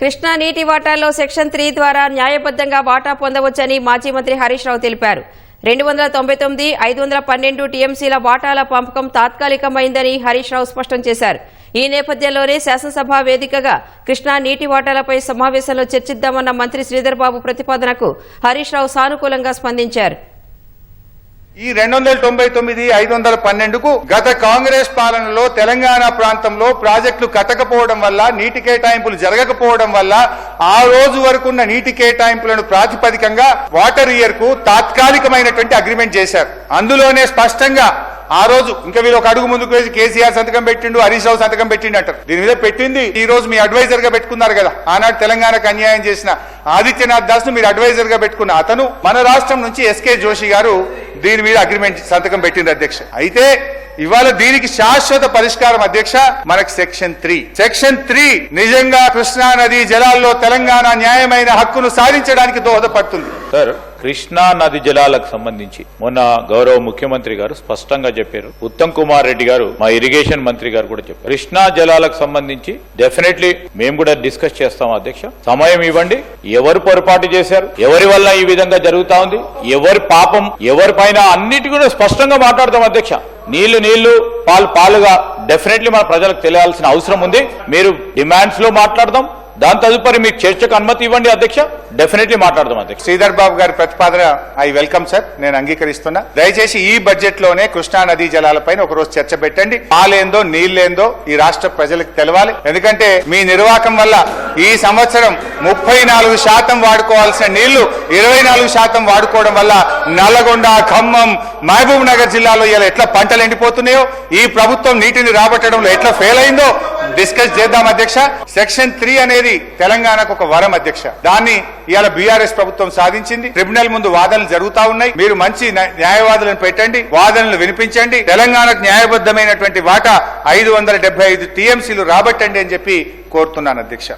కృష్ణా నీటి వాటాల్లో section three ద్వారా న్యాయబద్ధంగా వాటా పొందవచ్చని మాజీ మంత్రి హరీష్ రావు తెలిపారు. రెండు వందల తొంభై తొమ్మిది ఐదు వందల పన్నెండు టీఎంసీల వాటాల పంపకం తాత్కాలికమైందని హరీష్ రావు స్పష్టం చేశారు. ఈ నేపథ్యంలోనే శాసనసభ వేదికగా కృష్ణా నీటి వాటాలపై సమావేశంలో చర్చిద్దామన్న మంత్రి శ్రీధర్బాబు ప్రతిపాదనకు హరీష్ రావు సానుకూలంగా స్పందించారు. ఈ రెండు వందల తొంభై తొమ్మిది ఐదు వందల పన్నెండుకు గత కాంగ్రెస్ పాలనలో తెలంగాణ ప్రాంతంలో ప్రాజెక్టులు కట్టకపోవడం వల్ల నీటి కేటాయింపులు జరగకపోవడం వల్ల ఆ రోజు వరకు ఉన్న నీటి కేటాయింపులను ప్రాతిపదికంగా వాటర్ ఇయర్కు తాత్కాలికమైనటువంటి అగ్రిమెంట్ చేశారు. అందులోనే స్పష్టంగా ఆ రోజు ఇంకా వీళ్ళు ఒక అడుగు ముందుకు వేసి కేసీఆర్ సంతకం పెట్టిండు హరీష్ రావు సంతకం పెట్టిండు అంటారు. దీని మీద పెట్టింది ఈ రోజు మీ అడ్వైజర్గా పెట్టుకున్నారు కదా. ఆనాడు తెలంగాణకు అన్యాయం చేసిన ఆదిత్యనాథ్ దాస్ను మీరు అడ్వైజర్గా పెట్టుకున్న అతను మన రాష్ట్రం నుంచి ఎస్కే జోషి గారు దీని మీద అగ్రిమెంట్ సంతకం పెట్టింది అధ్యక్ష. అయితే ఇవాళ దీనికి శాశ్వత పరిష్కారం అధ్యక్ష మనకి సెక్షన్ త్రీ. సెక్షన్ త్రీ నిజంగా కృష్ణా నది జలాల్లో తెలంగాణ న్యాయమైన హక్కును సాధించడానికి దోహదపడుతుంది. సార్ కృష్ణా నది జలాలకు సంబంధించి మొన్న గౌరవ ముఖ్యమంత్రి గారు స్పష్టంగా చెప్పారు. ఉత్తమ్ కుమార్ రెడ్డి గారు మా ఇరిగేషన్ మంత్రి గారు కూడా చెప్పారు. కృష్ణా జలాలకు సంబంధించి డెఫినెట్లీ మేము కూడా డిస్కస్ చేస్తాం అధ్యక్ష. సమయం ఇవ్వండి. ఎవరు పొరపాటు చేశారు? ఎవరి వల్ల ఈ విధంగా జరుగుతా ఉంది? ఎవరి పాపం? ఎవరి పైన? అన్నిటి కూడా స్పష్టంగా మాట్లాడతాం అధ్యక్ష. నీళ్ళు నీళ్ళు పాలు పాలుగా డెఫినెట్లీ మన ప్రజలకు తెలియాల్సిన అవసరం ఉంది. మీరు డిమాండ్స్లో మాట్లాడదాం. దాని తదుపరి మీకు చర్చకు అనుమతి ఇవ్వండి అధ్యక్ష. డెఫినెట్లీ మాట్లాడదాం అధ్యక్ష. శ్రీధర్ బాబు గారి ప్రతిపాదన ఐ వెల్కమ్ సార్. నేను అంగీకరిస్తున్నా. దయచేసి ఈ బడ్జెట్లోనే కృష్ణా నదీ జలాలపైన ఒక రోజు చర్చ పెట్టండి. పాలేందో నీళ్ళేందో ఈ రాష్ట్ర ప్రజలకు తెలవాలి. ఎందుకంటే మీ నిర్వాహకం వల్ల ఈ సంవత్సరం ముప్పై నాలుగు శాతం వాడుకోవాల్సిన నీళ్ళు ఇరవై నాలుగు శాతం వాడుకోవడం వల్ల నల్లగొండ ఖమ్మం మహబూబ్ నగర్ జిల్లాలో ఇలా ఎట్లా పంటలు ఎండిపోతున్నాయో ఈ ప్రభుత్వం నీటిని రాబట్టడంలో ఎట్లా ఫెయిల్ అయిందో డిస్కస్ చేద్దాం అధ్యక్ష. సెక్షన్ త్రీ అనేది తెలంగాణకు ఒక వరం అధ్యక్ష. దాన్ని ఇవాళ బీఆర్ఎస్ ప్రభుత్వం సాధించింది. ట్రిబ్యునల్ ముందు వాదనలు జరుగుతా ఉన్నాయి. మీరు మంచి న్యాయవాదులను పెట్టండి. వాదనలు వినిపించండి. తెలంగాణకు న్యాయబద్ధమైనటువంటి వాటా ఐదు వందల డెబ్బై ఐదు టీఎంసీలు రాబట్టండి అని చెప్పి కోరుతున్నాను అధ్యక్ష.